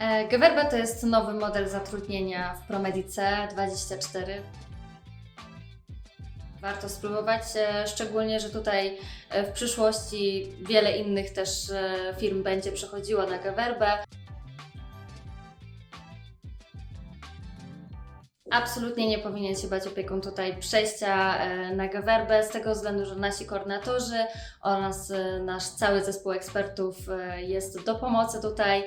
E, Gewerbe to jest nowy model zatrudnienia w Promedice 24. Warto spróbować, e, szczególnie, że tutaj e, w przyszłości wiele innych też firm będzie przechodziło na Gewerbe. Absolutnie nie powinien się bać opiekun tutaj przejścia na Gewerbę, z tego względu, że nasi koordynatorzy oraz nasz cały zespół ekspertów jest do pomocy tutaj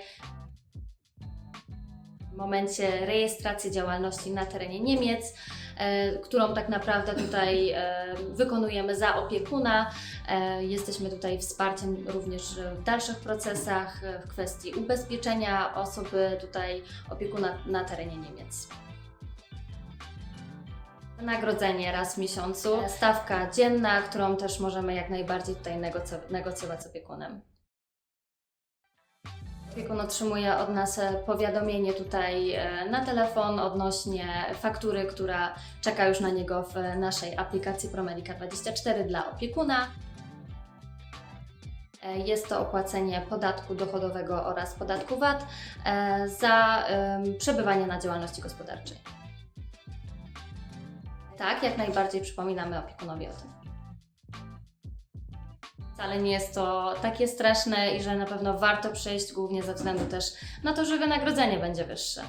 w momencie rejestracji działalności na terenie Niemiec, e, którą tak naprawdę tutaj e, wykonujemy za opiekuna. E, Jesteśmy tutaj wsparciem również w dalszych procesach w kwestii ubezpieczenia osoby tutaj opiekuna na terenie Niemiec. Wynagrodzenie raz w miesiącu, stawka dzienna, którą też możemy jak najbardziej tutaj negocjować z opiekunem. Opiekun otrzymuje od nas e, powiadomienie tutaj e, na telefon odnośnie faktury, która czeka już na niego w e, naszej aplikacji Promedica 24 dla opiekuna. Jest to opłacenie podatku dochodowego oraz podatku VAT za przebywanie na działalności gospodarczej. Tak, jak najbardziej przypominamy opiekunowi o tym. Wcale nie jest to takie straszne i że na pewno warto przejść, głównie ze względu też na to, że wynagrodzenie będzie wyższe.